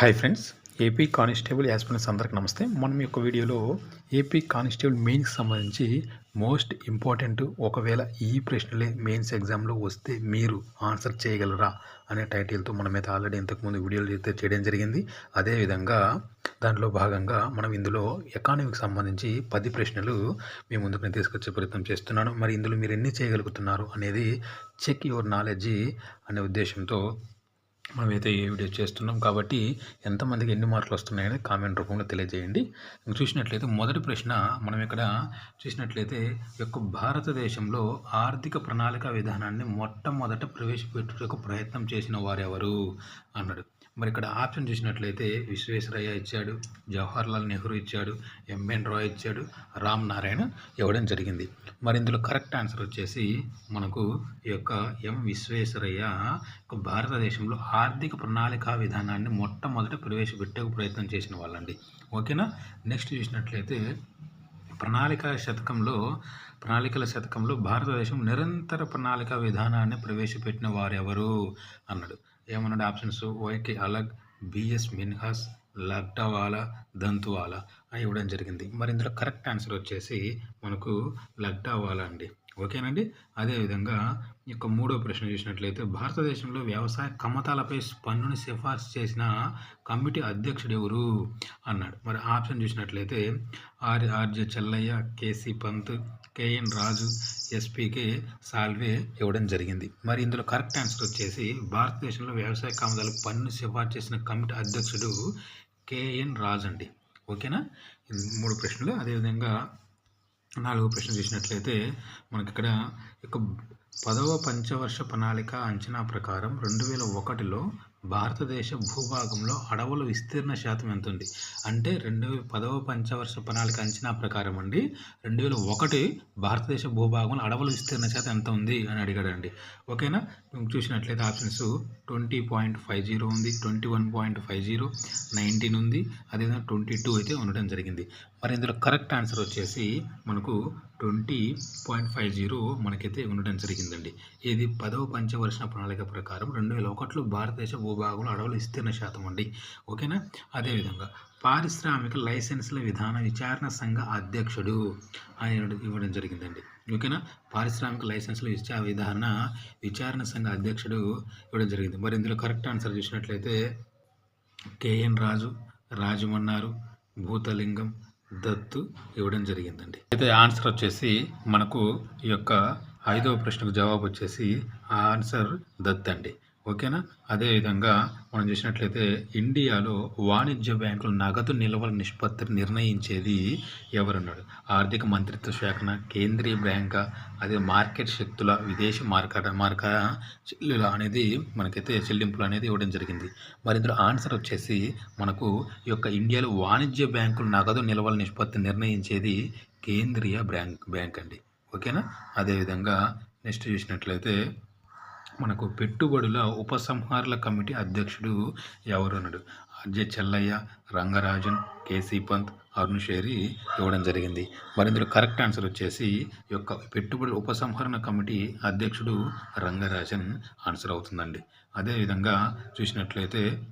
Hi friends A P constable aspirants అందరికి నమస్తే మనం యొక్క వీడియోలో ఏపీ కానిస్టేబుల్ మెయిన్కి సంబంధించి మోస్ట్ ఇంపార్టెంట్ ఒకవేళ ఈ ప్రశ్నలే మెయిన్స్ ఎగ్జామ్లో వస్తే మీరు ఆన్సర్ చేయగలరా అనే టైటిల్తో మనమైతే ఆల్రెడీ ఇంతకుముందు వీడియోలు అయితే చేయడం జరిగింది అదేవిధంగా దాంట్లో భాగంగా మనం ఇందులో ఎకానమీకి సంబంధించి పది ప్రశ్నలు మీ ముందుకు నేను తీసుకొచ్చే ప్రయత్నం చేస్తున్నాను మరి ఇందులో మీరు ఎన్ని చేయగలుగుతున్నారు అనేది చెక్ యువర్ నాలెడ్జీ అనే ఉద్దేశంతో మనమైతే ఏ వీడియో చేస్తున్నాం. కాబట్టి ఎంతమందికి ఎన్ని మార్కులు వస్తున్నాయని కామెంట్ రూపంలో తెలియజేయండి. ఇంక చూసినట్లయితే మొదటి ప్రశ్న మనం ఇక్కడ చూసినట్లయితే యొక్క భారతదేశంలో ఆర్థిక ప్రణాళిక విధానాన్ని మొట్టమొదట ప్రవేశపెట్టుటకు ప్రయత్నం చేసిన వారెవరు అన్నాడు. మరి ఇక్కడ ఆప్షన్ చూసినట్లయితే విశ్వేశ్వరయ్య ఇచ్చాడు జవహర్లాల్ నెహ్రూ ఇచ్చాడు ఎంఎన్ రాయ్ ఇచ్చాడు రామ్ నారాయణ ఇవ్వడం జరిగింది. మరి ఇందులో కరెక్ట్ ఆన్సర్ వచ్చేసి మనకు ఈ యొక్క ఎం విశ్వేశ్వరయ్య భారతదేశంలో ఆర్థిక ప్రణాళికా విధానాన్ని మొట్టమొదట ప్రవేశపెట్టే ప్రయత్నం చేసిన వాళ్ళండి. ఓకేనా? నెక్స్ట్ చూసినట్లయితే ప్రణాళిక శతకంలో ప్రణాళికల శతకంలో భారతదేశం నిరంతర ప్రణాళిక విధానాన్ని ప్రవేశపెట్టిన వారెవరు? అన్నాడు. ఏమన్నాడు? Options Y K Alagh B S Minhas Lakdawala Dantwala. అని ఇవ్వడం జరిగింది. మరి ఇందులో కరెక్ట్ ఆన్సర్ వచ్చేసి మనకు లగ్డవాలా అండి. ఓకేనండి? అదేవిధంగా ఈ యొక్క మూడో ప్రశ్న చూసినట్లయితే భారతదేశంలో వ్యవసాయ కమతాలపై పన్నుని సిఫార్సు చేసిన కమిటీ అధ్యక్షుడు ఎవరు? అన్నాడు. మరి ఆప్షన్ చూసినట్లయితే R R J Chelliah K C Pant K N Raju S P K Salve ఇవ్వడం జరిగింది. మరి ఇందులో కరెక్ట్ ఆన్సర్ వచ్చేసి భారతదేశంలో వ్యవసాయ కమతాలకు పన్ను సిఫార్సు చేసిన కమిటీ అధ్యక్షుడు కేఎన్ రాజు అండి. ఓకేనా? మూడు ప్రశ్నలు. అదేవిధంగా నాలుగో ప్రశ్న చూసినట్లయితే మనకి ఇక్కడ యొక్క పదవ పంచవర్ష ప్రణాళిక అంచనా ప్రకారం రెండు వేల ఒకటిలో భారతదేశ భూభాగంలో అడవుల విస్తీర్ణ శాతం ఎంత ఉంది అంటే రెండు పదవ పంచవర్ష ప్రణాళిక అంచనా ప్రకారం అండి రెండు వేల ఒకటి భారతదేశ భూభాగంలో అడవుల విస్తీర్ణ శాతం ఎంత ఉంది అని అడిగాడండి. ఓకేనా? మేము చూసినట్లయితే options twenty point five zero ఉంది twenty one point five zero nineteen ఉంది అదేవిధంగా ట్వంటీ టూ అయితే ఉండడం జరిగింది. మరి ఇందులో కరెక్ట్ ఆన్సర్ వచ్చేసి మనకు ట్వంటీ పాయింట్ ఫైవ్ జీరో మనకైతే ఉండడం జరిగిందండి. ఇది పదవ పంచవర్షణ ప్రణాళిక ప్రకారం రెండు వేల ఒకటిలో భారతదేశ భూభాగంలో అడవుల విస్తీర్ణ శాతం అండి. ఓకేనా? అదేవిధంగా పారిశ్రామిక లైసెన్సుల విధాన విచారణ సంఘ అధ్యక్షుడు ఆయన ఇవ్వడం జరిగిందండి. ఓకేనా? పారిశ్రామిక లైసెన్సుల విచా విధాన విచారణ సంఘ అధ్యక్షుడు ఇవ్వడం జరిగింది. మరి ఇందులో కరెక్ట్ ఆన్సర్ చూసినట్లయితే కేఎన్ రాజు రాజమన్నారు భూతలింగం దత్తు ఇవ్వడం జరిగిందండి. అయితే ఆన్సర్ వచ్చేసి మనకు ఈ యొక్క ఐదవ ప్రశ్నకు జవాబు వచ్చేసి ఆ ఆన్సర్ దత్ అండి ఓకేనా? అదేవిధంగా మనం చూసినట్లయితే ఇండియాలో వాణిజ్య బ్యాంకుల నగదు నిల్వల నిష్పత్తిని నిర్ణయించేది ఎవరన్నాడు? ఆర్థిక మంత్రిత్వ శాఖన కేంద్రీయ బ్యాంకా అదే మార్కెట్ శక్తుల విదేశీ మార్కెట్ మార్క చెల్లుల అనేది మనకైతే చెల్లింపులు అనేది ఇవ్వడం జరిగింది. మరి ఇందులో ఆన్సర్ వచ్చేసి మనకు ఈ యొక్క ఇండియాలో వాణిజ్య బ్యాంకుల నగదు నిల్వల నిష్పత్తిని నిర్ణయించేది కేంద్రీయ బ్యాంక్ బ్యాంక్ అండి. ఓకేనా? అదేవిధంగా నెక్స్ట్ చూసినట్లయితే మనకు పెట్టుబడుల ఉపసంహారాల కమిటీ అధ్యక్షుడు ఎవరు అన్నాడు అజయ్ చెల్లయ్య రంగరాజన్ కేసీ పంత్ అరుణ్ షేరి ఇవ్వడం జరిగింది. మరి ఇందులో కరెక్ట్ ఆన్సర్ వచ్చేసి యొక్క పెట్టుబడుల ఉపసంహరణ కమిటీ అధ్యక్షుడు రంగరాజన్ ఆన్సర్ అవుతుందండి. అదేవిధంగా చూసినట్లయితే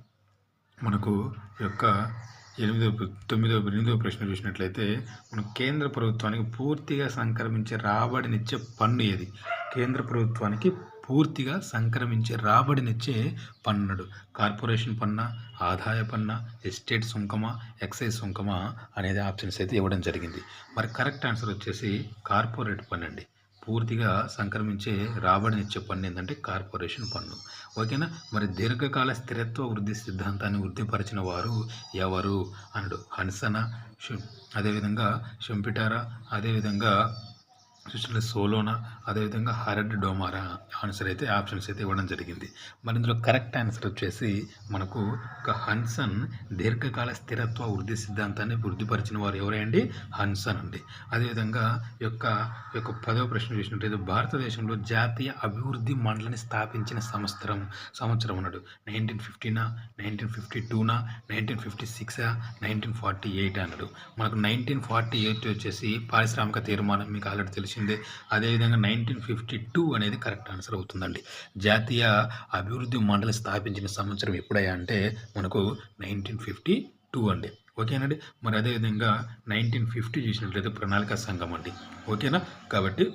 మనకు యొక్క ఎనిమిదో తొమ్మిదో ఎనిమిదో ప్రశ్న చూసినట్లయితే మనం కేంద్ర ప్రభుత్వానికి పూర్తిగా సంక్రమించే రాబడినిచ్చే పన్ను ఏది? కేంద్ర ప్రభుత్వానికి పూర్తిగా సంక్రమించే రాబడినిచ్చే పన్నుడు. కార్పొరేషన్ పన్న ఆదాయ పన్న ఎస్టేట్ సుంకమా ఎక్సైజ్ సుంకమా అనేది ఆప్షన్స్ అయితే ఇవ్వడం జరిగింది. మరి కరెక్ట్ ఆన్సర్ వచ్చేసి కార్పొరేట్ పన్ను అండి పూర్తిగా సంక్రమించే రాబడినిచ్చే పన్ను ఏంటంటే కార్పొరేషన్ పన్ను. ఓకేనా? మరి దీర్ఘకాల స్థిరత్వ వృద్ధి సిద్ధాంతాన్ని వృద్ధిపరిచిన వారు ఎవరు? అనడు హన్సన షు- అదేవిధంగా షంపిటారా అదేవిధంగా చూసిన సోలోనా? అదేవిధంగా హరడ్ డోమారా ఆన్సర్ అయితే ఆప్షన్స్ అయితే ఇవ్వడం జరిగింది. మరి ఇందులో కరెక్ట్ ఆన్సర్ వచ్చేసి మనకు ఒక హన్సన్ దీర్ఘకాల స్థిరత్వ వృద్ధి సిద్ధాంతాన్ని వృద్ధిపరిచిన వారు ఎవరండి? హన్సన్ అండి. అదేవిధంగా యొక్క యొక్క పదవ ప్రశ్న చూసినట్టయితే భారతదేశంలో జాతీయ అభివృద్ధి మండలిని స్థాపించిన సంవత్సరం సంవత్సరం అన్నాడు. నైన్టీన్ ఫిఫ్టీనా? నైన్టీన్ ఫిఫ్టీ టూనా? నైన్టీన్ ఫిఫ్టీ సిక్సా? నైన్టీన్ ఫార్టీ ఎయిట్ అన్నాడు. మనకు నైన్టీన్ ఫార్టీ ఎయిట్ వచ్చేసి పారిశ్రామిక తీర్మానం మీకు ఆల్రెడీ తెలుసు తెలిసిందే. అదేవిధంగా నైన్టీన్ ఫిఫ్టీ టూ అనేది కరెక్ట్ ఆన్సర్ అవుతుందండి. జాతీయ అభివృద్ధి మండలి స్థాపించిన సంవత్సరం ఎప్పుడయ్యా అంటే మనకు నైన్టీన్ ఫిఫ్టీ టూ అండి. ఓకేనండి? మరి అదేవిధంగా నైన్టీన్ ఫిఫ్టీ చూసినట్లయితే ప్రణాళిక సంఘం అండి. ఓకేనా? కాబట్టి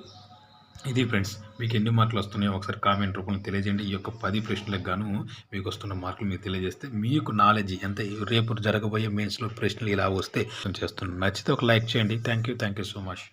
ఇది ఫ్రెండ్స్ మీకు ఎన్ని మార్కులు వస్తున్నాయో ఒకసారి కామెంట్ రూపంలో తెలియజేయండి. ఈ యొక్క పది ప్రశ్నలకు గాను మీకు వస్తున్న మార్కులు మీకు తెలియజేస్తే మీకు నాలెడ్జ్ ఎంత రేపు జరగబోయే మెయిన్స్లో ప్రశ్నలు ఇలా వస్తే చేస్తున్నాను నచ్చితే ఒక లైక్ చేయండి. Thank you thank you so much